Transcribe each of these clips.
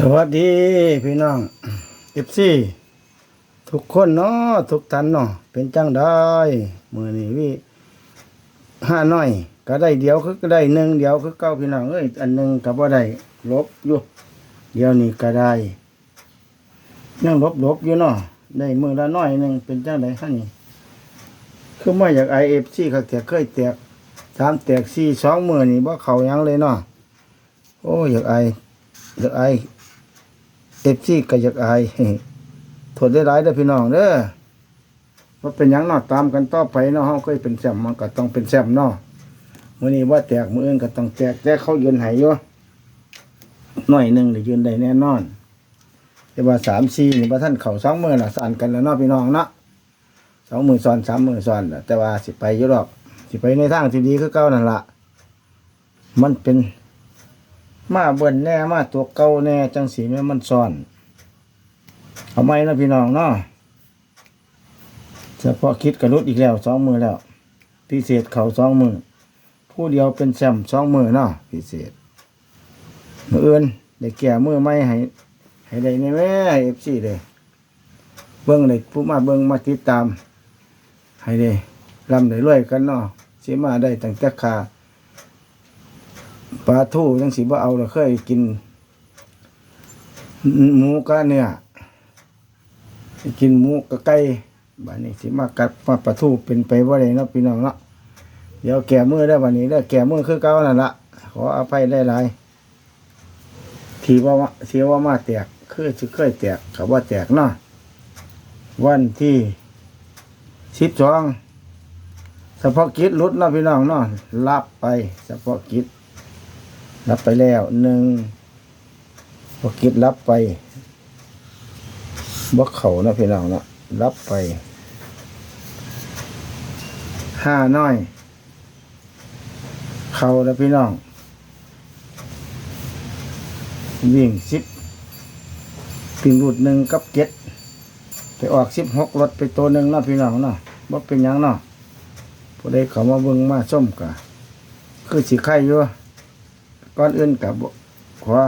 สวัสดีพี่น้องเอฟซีทุกคนเนาะทุกท่านเนาะเป็นจังได้มือนี้วิห้าน้อย ก็ได้เดียวคือก็ได้หนึ่งเดียวคือเก้าพี่น้องเอ้ยอันหนึ่งก็บ่ได้ลบอยู่เดียวนี้ก็ได้ยังลบลบอยู่เนาะได้มือละน้อยหนึ่งเป็นจังไดฮะนี่คือมาอยากไอเอฟซีเขาแตกเคยแตกสามแตกสี่สองมือนี่บ่เขายังเลยเนาะโอ้อยากไออยากอ เอฟซีก็อยากอายทษได้หลายเด้พี่น้องเด้อว่าเป็นยังนาะตามกันต่อไปเนาะเฮาเคยเป็นแซมมันก็ต้องเป็นแซมเนาะมื้อนี้ว่าแตกมื้ออื่นก็ต้องแตกแต่เขายืนให้อยู่หน่อยหนึงได้ยืนได้แน่นอนแต่ว่า3 4นี่บ่าทันเข้า2มื้อน่ะสั่นกันแล้วเนาะพี่น้องเนาะสองมือซ้อนสามมือซ้อนแต่ว่าสิไปอยู่ดอกสิไปในทางที่ดีคือเก่านั่นละมันเป็น มาเบิ่นแน่มาตัวเก่าแน่ จังสีแม่มันซ่อนเอาไหมนะพี่น้องเนาะเฉพาะคิดกระลุดอีกแล้วสองมือแล้ว พิเศษเขาสองมือผู้เดียวเป็นแซมสองมือเนาะพิเศษมืออื่นได้แก่มือไม่ให้ให้ได้ในแม่เอฟซีเลยเบิ้งเลยผู้มาเบิ้งมาติดตาม ให้ได้ลำได้รวยกันเนาะเสิมาได้ตั้งแต่ขา ปลาทูจังสีบ่เอาเราเคยกิน หมูกะเนื้อกินหมูกะไก่บัดนี้สิมากัดมาปลาทูเป็นไปว่าไรเนาะพี่น้องเนาะเดี๋ยวแก่มือได้บัดนี้ได้แก่มือคือเก่านั่นละขออภัยได้หลายทีว่าเสียว่ามาแตกคือสิเคยแตกเขาว่าแตกเนาะวันที่สิบสองเฉพาะกิจรุดเนาะพี่น้องเนาะรับไปเฉพาะกิจ รับไปแล้วหนึ่งพอคิดรับไปบ่เขานะพี่น้องนะรับไปห้าน้อย เขาแล้วพี่น้อง วิ่งสิบปิงรูดหนึ่งกับเก็ดไปออกสิบหกรถไปตัวหนึ่งเนาะพี่น้องเนาะบ่เป็นยังเนาะผู้ใดเขามาเบิ่งมาส้มกะคือสิไข่อยู่ ก่อนอื่นกับขอ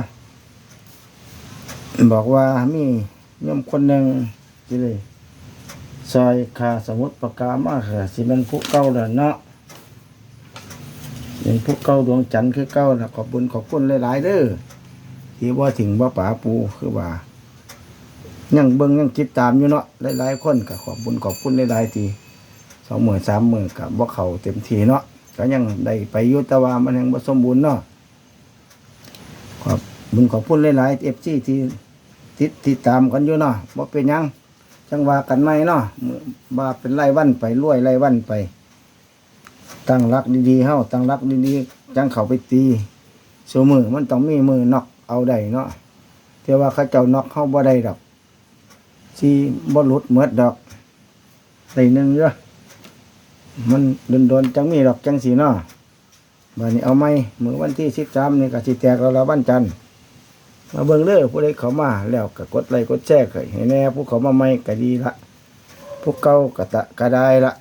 บอกว่ามีโยมคนหนึ่งที่เลยซอยคาสมุดประกามาค่ะสิเป็นผู้เก่าแล้วเนาะเป็นผู้เก่าดวงจันทร์คือเก่านะขอบบุญขอบคุณหลายๆเด้อที่ว่าถึงว่าป่าปูคือว่ายังเบิ่งยังติดตามอยู่เนาะหลายๆคนก็ขอบบุญขอบคุณหลายๆทีสองหมื่นสามหมื่นกับว่าเขาเต็มทีเนาะก็ยังได้ไปยุตว่ามันยังบ่สมบูรณ์เนาะ บบุญขอบคุณหลายๆเอฟซีที่ติดติดตามกันอยู่เนาะว่าเป็นยังจังว่ากันไหมเนาะมื้อว่าเป็นไล่วันไปรวยไล่วันไป ตั้งรักดีๆเฮ้าตั้งรักดีๆจังเขาไปตีสมือมันต้องมีมือนอกเอาได้เนาะแต่ว่าเขาเจ้านอกเฮาบ่ได้ดอกสิบ่หลุดเมือดดอกใส่หนึ่งเด้อมันโดนๆจังมีดอกจังสีเนาะบัดนี้เอาไหมมือวันที่สิบสามนี่ก็สิแตกเราละวันจันทร์ มาเบิ่งเด้อผู้ใดเขามาแล้วก็กดไลค์กดแชร์ก็ให้แน่ผู้เขามาใหม่ก็ดีละพวกเก่าก็ตะก็ได้ละ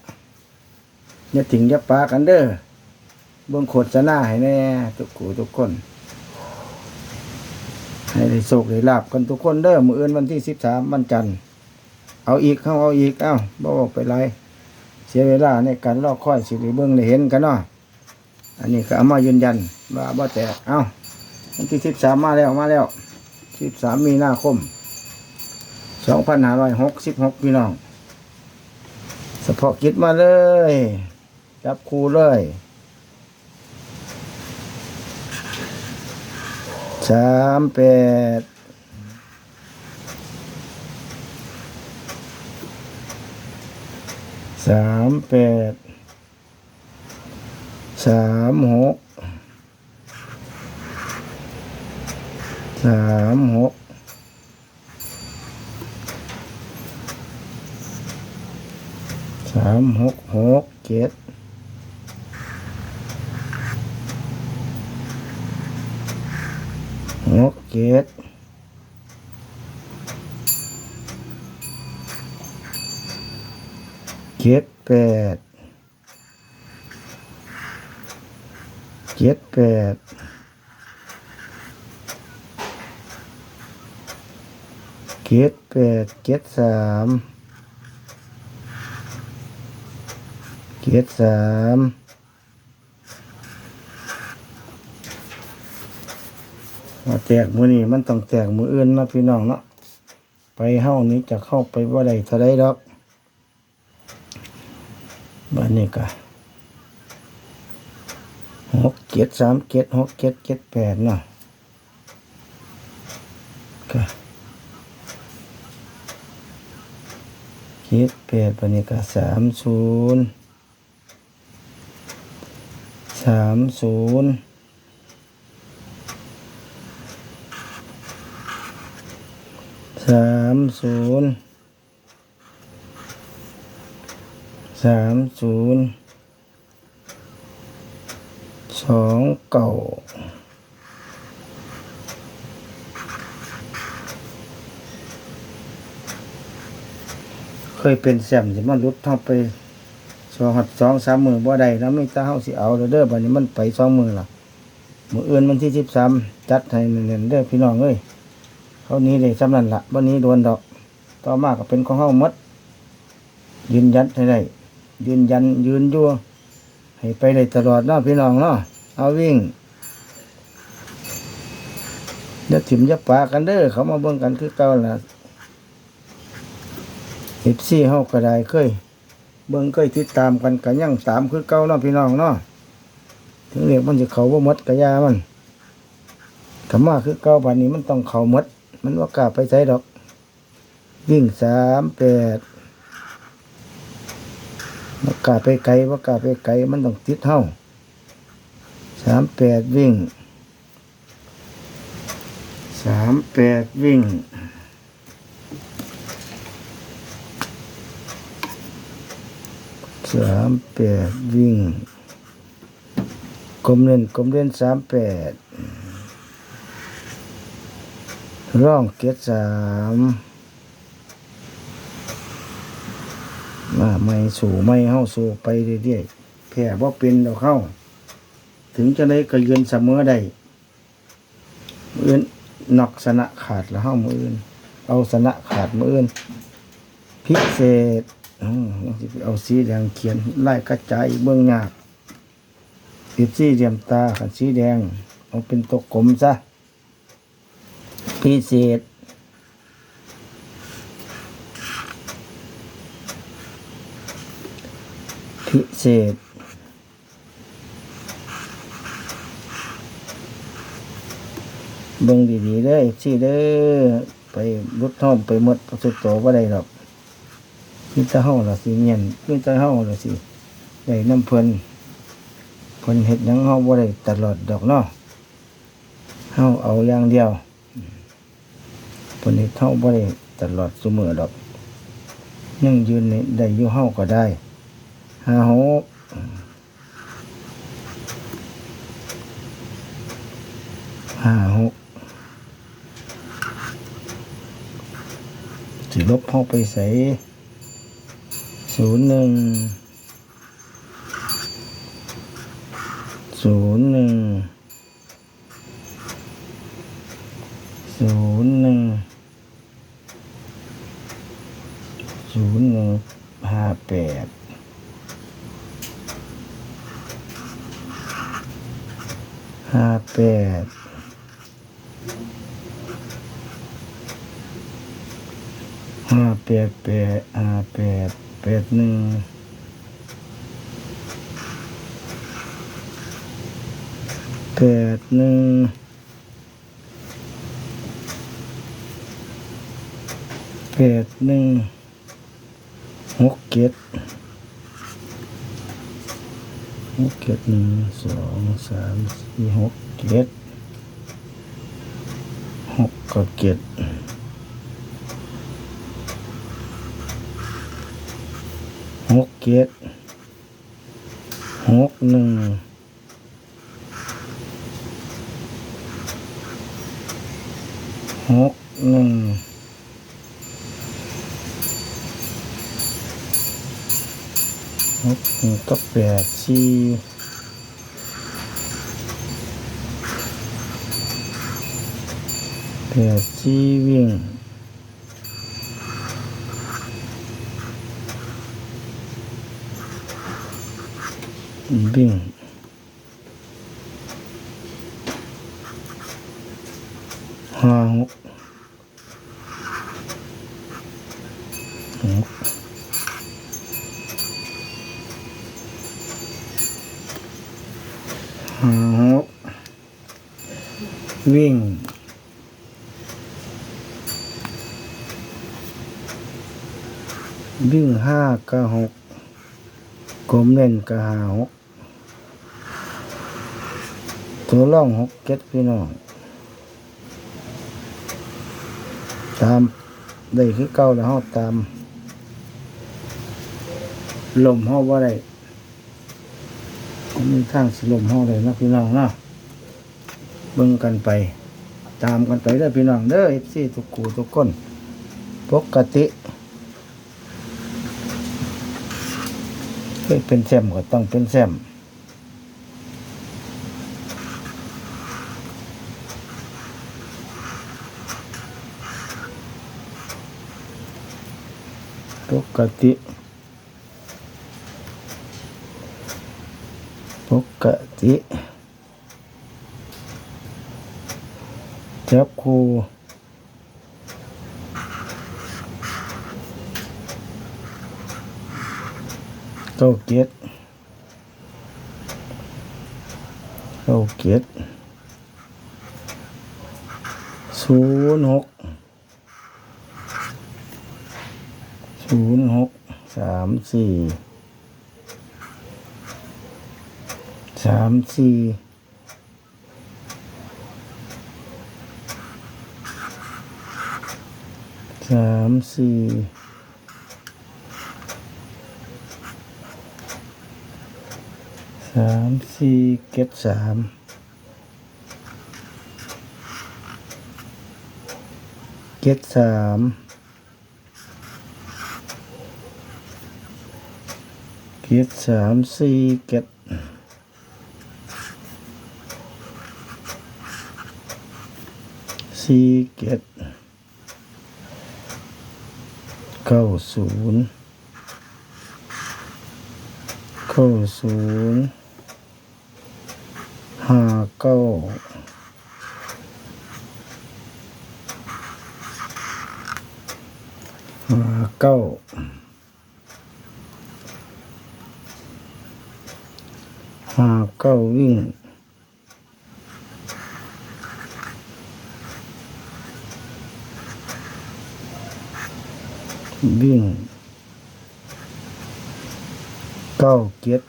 อย่าถึงอย่าปากันเด้อเบิ่งโฆษณาให้แน่ทุกคู่ทุกคน ให้ได้โชคได้ลาบกันทุกคนเด้อมื้ออื่นวันที่สิบสามวันจันทร์เอาอีกเข้าเอาอีกเอ้าบ่บอกไปไรเสียเวลาในการรอคอยสิได้เบิ่งได้เห็นกันเนาะอันนี้ก็เอามายืนยันว่าบ่แตกเอ้า วันที่สิบสามมาแล้วมาแล้วสิบสามมีนาคมสองพันห้าร้อยหกสิบหกพี่น้องเฉพาะกิจมาเลย จับคูเลยสามแปดสามแปดสามหกามหกสามหกหกเจ็ดหกเจ็ดเจ็ดแปดเจ็ดแปด เจ็ดแปดเจ็ดสามเจ็ดสามมาแจกมือนี่มันต้องแจกมืออื่นนะพี่น้องเนาะไปเฮ้านี้จะเข้าไปว่าใดเท่าไรดอกบ้านนี้กะหกเจ็ดสามเจ็ดหกเจ็ดเจ็ดแปดเนาะกะ คิดแปดปณิกาสามศูนย์สามศูนย์สามศูนย์สามศูนย์สองเก่า ยเป็นแซมสิมันรุดเท่าไปสองหัดสองสามมือบ่ได้แล้วไม่ตาเฮาสิเอาเด้อบัดนี้มันไปสองมือล่ะมืออื่นมันที่สิบสามจัดให้เน้นๆเด้อพี่น้องเอ้ยเขานี้ได้สำนันละวันนี้โดนดอก ต่อมาก็เป็นของเฮาหมดยืนยันให้ได้ยืนยันยืนยู่วให้ไปได้ตลอดเนาะพี่น้องเนาะเอาวิ่งเดี๋ยวถิ่มจะปากันเด้อเขามาเบิ่งกันคือเก่าล่ะ อฟซีเฮาก็ได้เคย เบิ่งเคยติดตามกันก็ยังตามคือเก่าเนาะพี่น้องเนาะถึงเรียกมันจะเขาบ่หมดก็อยามันคำว่าคือเก่าบัดนี้มันต้องเขามด มันว่ากล้าไปใส่ดอก วิ่งสามแปดว่ากล้าไปไกลว่ากล้าไปไกลมันต้องติดเฮาสามแปดวิ่งสามแปดวิ่ง สามแปดวิ่งกลมเล่นกลมเล่นสามแปดร่องเกียรสามมาไม่สู่ไม่เข้าสู่ไปเรื่อยๆแผ่บ่เป็นเราเข้า ถึงจะได้กระยืนเสมอได้มืออื่นนอกสนะขาดแล้วเข้ามืออื่น เอาสนะขาดมืออื่นพิเศษ เอาสีแดงเขียนไล่กระจายเบื้องยากปิดสีเหลี่ยมตาขันสีแดง เอาเป็นตัวกลมซะพิเศษพิเศษเบิ่งดีๆเด้อสิเด้อไปรุดท่อมไปหมดสุดโตบ่ได้หรอก มีแต่เฮาล่ะสิเงียนมีแต่เฮาล่ะสิได้น้ำเพิ่นเพิ่นเฮ็ดหยังเฮาบ่ได้ตลอดดอกเนาะเฮาเอาอย่างเดียวเพิ่นเฮ็ดเฮาบ่ได้ตลอดซุมื้อดอก ยังยืนนี่ได้อยู่เฮาก็ได้ห้าหกห้าหกสิลบเฮาไปใส่ ศูนย์หนึ่งศูนย์หนึ่งศูนย์หนึ่งศูนย์หนึ่งห้าแปดห้าแปดห้าแปดแปดห้าแปด แปดหนึ่งแปดหนึ่งแปดหนึ่งหกเจ็ดหกเจ็ดหนึ่งสองสามสี่หกเจ็ดหกกับเจ็ด หกเจ็ดหกหนึ่งหกหนึ่งหกหนึ่งก็แปดสี่แปดสี่วิ่ง วิ่ง ห้าหกหกห้าหกวิ่งวิ่งห้ากับหกกลมเล่นกับห้าหก ตัวล่องหกเก็ดพี่น้อง ตามได้คือเก่าแล้วเฮาตาม ลมเฮาบ่าได้ก็มีทางสลมเฮาได้นะพี่น้องเนาะเบิ่งกันไป ตามกันไปเด้อพี่น้องเด้อ FC ทุกกูทุกคนปกติเคยเป็นแซมก็ต้องเป็นแซม กติ ปกติ จับคูเก้าเกียรเก้าเกียรศูนย์หก ศูนย์หกสามสี่สามสี่สามสี่สามสี่เก็บสามเก็บสาม เก็บสามสี่เก็บสี่เก็บเก้าศูนย์เก้าศูนย์ห้าเก้าห้าเก้า ห้าเก้าวิ่งวิ่งเก้าเกียรติ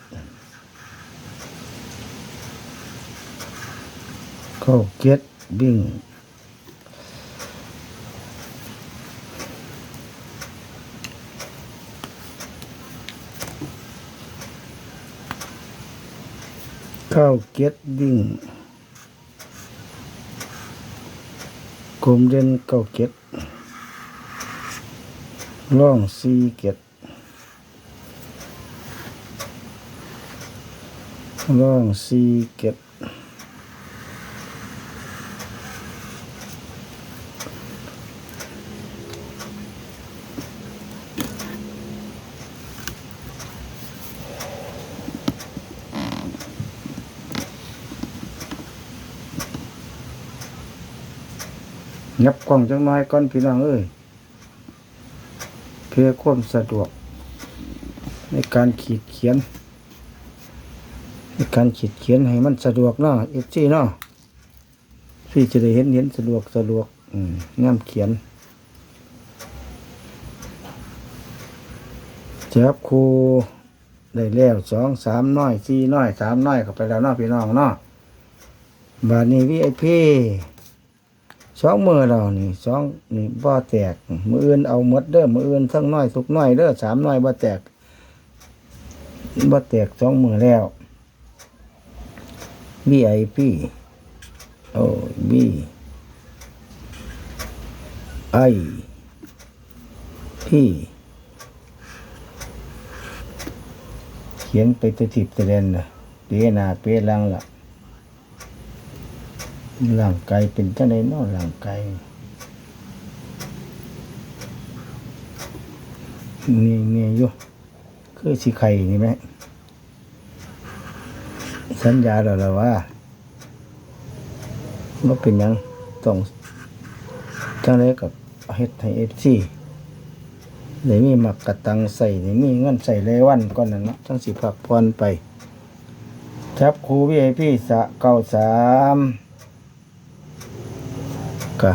เก้าเกียรติวิ่งาเกียรติวิ่งกลมเด่นเก้าเกียรติล่องสี่เก็ดล่องสี่เก็ด ยับกล้องจังน้อยก่อนพี่น้องเอ้ยเพื่อความสะดวก ในการขีดเขียน ในการขีดเขียนให้มันสะดวกเนาะเอฟซีเนาะพี่จะได้เห็นเห็นสะดวกสะดวกอืมงามเขียนจับครูได้แล้วสองสามน้อยสี่น้อยสามน้อยเข้าไปแล้วเนาะพี่น้องเนาะบาทนี้วีไอพี สองมือเรานี่สองนี่บ่แตก มืออื่นเอาหมดเด้อมืออื่นทั้งน้อยสุกน้อยเด้อสามน้อยบ่แตกบ่แตกสองมือแล้ววีไอพีโอ้บีไอพีเขียนไปตัวทิพย์ตัวเด่นนะเปหนาเปหลังล่ะ ร่างกายเป็นจังไดเนาะร่างกายนี่นี่อยู่คือสิไข่นี่ไหมสัญญาเราแล้วล่ะว่าเป็นยังต้องจังไดกับเฮ็ดให้เอฟซีได้มีมักกระตังใส่ได้มีเงินใส่รายวันก่อนนั่นเนาะจังสิพักผ่อนไปจับครู VIP สะเก้าสาม กะ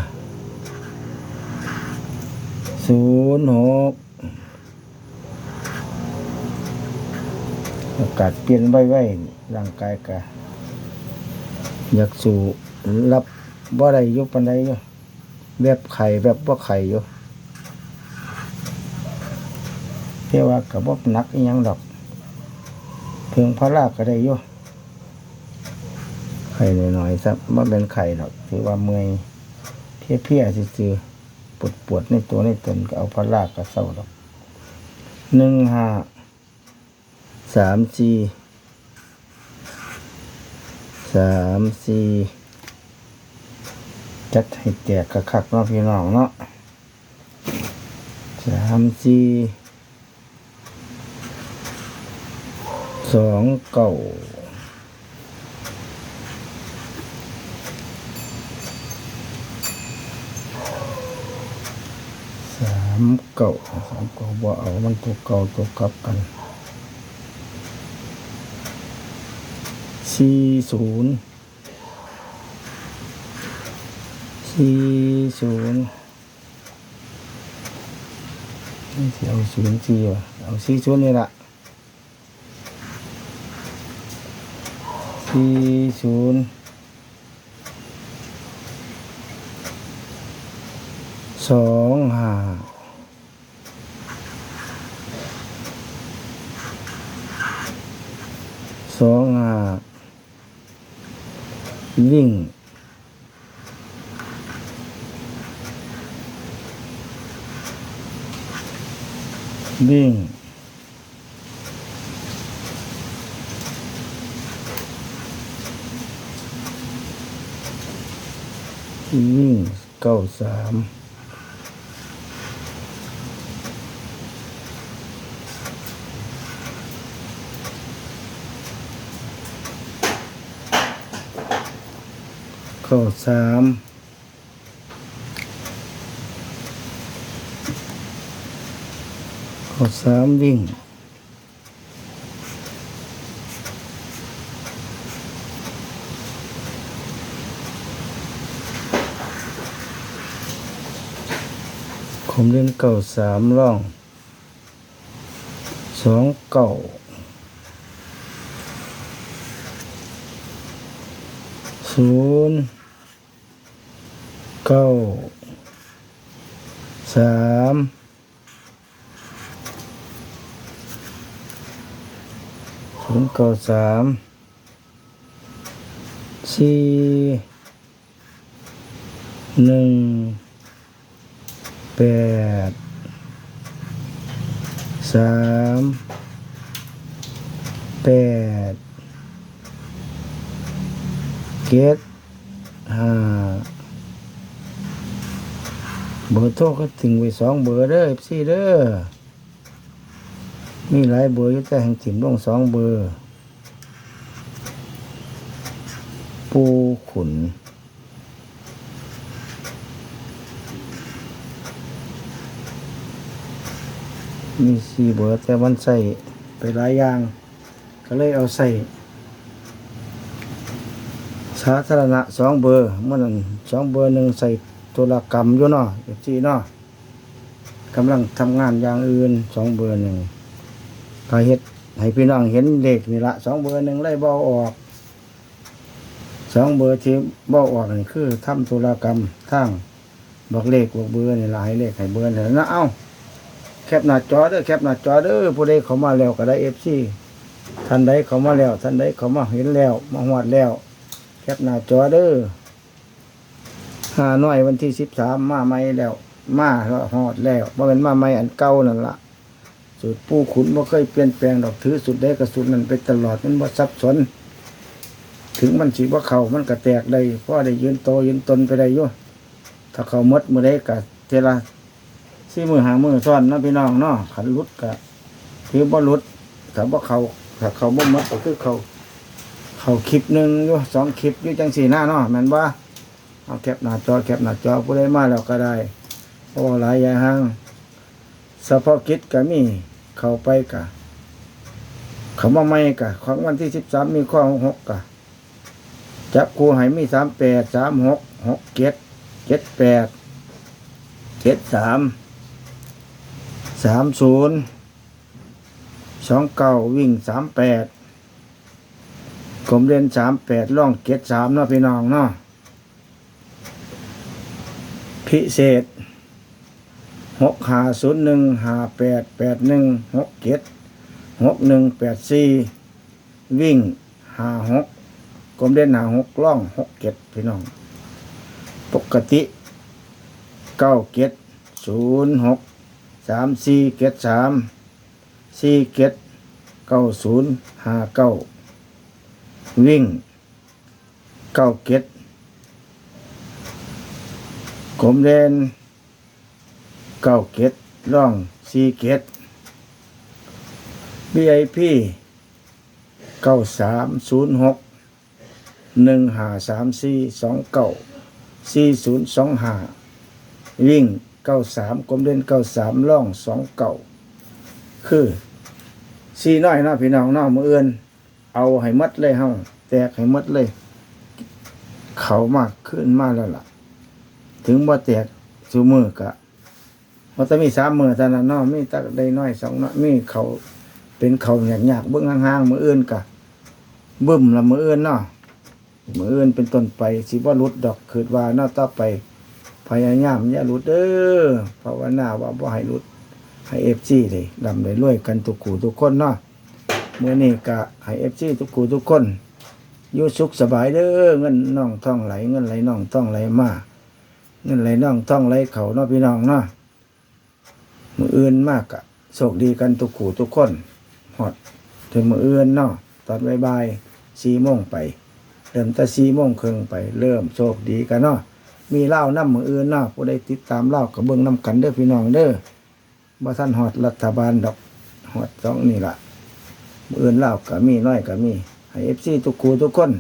ศูนย์หกอากาศเปลี่ยนไว้ๆร่างกายกะอยากสู่รับบ่ได้ยุบปันใดอยู่แบบไข่แบบบ่ไข่อยู่เที่ว่ากับบ่หนักอีหยังดอก เพียงพระลาก็ได้อยู่ไข่หน่อยๆซับบ่เป็นไข่ดอก ถือว่าเมื่อย เพลียๆซื่อปวดปวดๆในตัวในตนก็เอาพระลากก็เศร้าดอกหนึ่งห้าสามสี่สามสี่จัดให้แตกกระคักเนาะพี่น้องเนาะสามสี่สองเก้าสามเก้าสามเก้าบ่เอามันตัวเก่าตัวกลับกันสี่ศูนย์สี่ศูนย์นี่สิเอาศูนย์สี่วะเอาสี่ศูนย์นี่ละสี่ศูนย์สองห้า องห้าวิ่งวิ่งวิ่งเก้าสาม ก้าสามเก้าสามวิ่งผมเล่นเก่าสามร่องสองเก่าศูนย์ เก้าสามศูนย์เก้าสามสี่หนึ่งแปดสามแปดเกตห้า เบอร์โทรก็ถึงไปสองเบอร์เด้อสี่เด้อมีหลายเบอร์อยู่แต่แห่งถิ่มลงสองเบอร์ ปูขุนมีสี่เบอร์แต่มันใส่ไปหลายอย่าง ก็เลยเอาใส่สาธารณะสองเบอร์มันนสองเบอร์หนึ่งใส่ ตุลกรรมอยู่เนาะเอฟซีเนาะกำลังทำงานอย่างอื่นสองเบอร์หนึ่งก็เฮ็ดให้พี่น้องเห็นเลขนี่ละสองเบอร์หนึ่งไล่เบาออกสองเบอร์ที่เบาออกนี่คือทำตุลกรรมทางบอกเลขบอกเบอร์นี่ละให้เลขให้เบอร์นี่นะเอ้าแคปหน้าจอเด้อแคปหน้าจอเด้อผู้ใดเข้ามาแล้วก็ได้เอฟซีท่านใดเข้ามาแล้วท่านใดเข้ามาเห็นแล้วมาหอดแล้ว แคปหน้าจอเด้อ หาน่อยวันที่สิบสามมาใหม่แล้ว มาแล้วหอดแล้วว่าเป็นมาใหม่อันเก่านั่นละสูตรปูขุนว่าเคยเปลี่ยนแปลงดอกถือสุดได้กับสุดนั้นไปตลอดมันว่าซับสนถึงมันสีว่าเขามันก็แตกได้เพราะได้ยืนโตยืนตนไปได้ยู่ถ้าเขามดมือได้กับเทละสี่มือหางมือซ้อนนะพี่น้องเนาะขันรุดกะถือบ่รุดถ้าบ่เขาถ้าเขาบ่มัดก็คือเขาเขาคลิปหนึ่งยู่สองคลิปยู่จังสี่หน้าเนาะแมนบ่า เอาแคปหน้าจอแคปหน้าจอผู้ใดมาแล้วก็ได้เพราะว่าหลายอย่างห้างเฉพาะกิจก็มีเข้าไปกะเขามาใหม่กะของวันที่สิบสามมีข้อหกกะจับครูให้มีสามแปดสามหกหกเจ็ดเจ็ดแปดเจ็ดสามสามศูนย์สองเก้าวิ่งสามแปดผมเรียนสามแปดล่องเกตสามเนาะพี่น้องเนาะ พิเศษหกหาศูนย์หนึ่งหาแปดแปดหนึ่งหกเกตหกหนึ่งแปดสี่วิ่งหาหกผมเรียนหาหกล่องหกเกตพี่น้อง ปกติเก้าเกตศูนย์หกสามสี่เกตสามสี่เกตเก้าศูนย์หาเก้าวิ่งเก้าเก็ด กลมเดนเก้าเก็ดร่องสี่เก็ด VIP เก้าสามศูนย์หกหนึ่งห้าสามสี่สองเก้าสี่ศูนย์สองห้าวิ่งเก้าสามกลมเด่นเก้าสามร่องสองเก้าคือสี่น้อยเนาะพี่น้องเนาะมือเอื่นเอาให้มัดเลยเฮาแตกให้มัดเลย เขามากขึ้นมากแล้วล่ะ ถึงบ่แตกสูมือกะมันจะมีสามมือเท่านั้นนาะมีตักได้น้อยสองน้อยมีเขาเป็นเขาหยาบหยากๆเบื้องห่างๆมืออื่นกะบึ้มละมืออื่นเนาะมืออื่นเป็นต้นไปสิว่ารุดดอกคืดว่าเนาต่อไปพยายามอย่ารุดเด้อภาวนาว่าบ่ให้รุดให้เอฟซีเลยดำเลยรวยกันทุกขู่ทุกคนเนาะเมื่อนี้กะให้เอฟซีทุกคู่ทุกคนอยู่สุขสบายเด้อเงินน่องท่องไหลเงินไหลน่องท่องไหลมา เงินไหลน่องท่องไหลเขาเนาะพี่น้องเนาะมืออื่นมากกะโชคดีกันทุกคู่ทุกคนหอดถึงมืออื่นเนาะตอนบ่ายสี่โมงไป เริ่มแต่สี่โมงครึ่งไป เริ่มโชคดีกันเนาะมีเหล้าน้ำมืออื่นเนาะผู้ใดติดตามเหล้ากับเบิ้งน้ำกันเด้อพี่น้องเด้อบ่ท่านหอดรัฐบาลดอกหอดสองนี่ละมืออื่นเล่าก็มีน้อยก็มีให้เอฟซีทุกครูทุกคน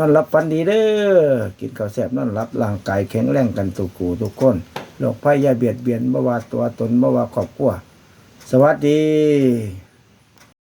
นอนรับฝันดีเด้อกินข้าวแซ่บนอนรับร่างกายแข็งแรงกันทุกูทุกคนโรคภัยอย่าเบียดเบียนบ่ว่าตัวตนบ่ว่าครอบครัว สวัสดี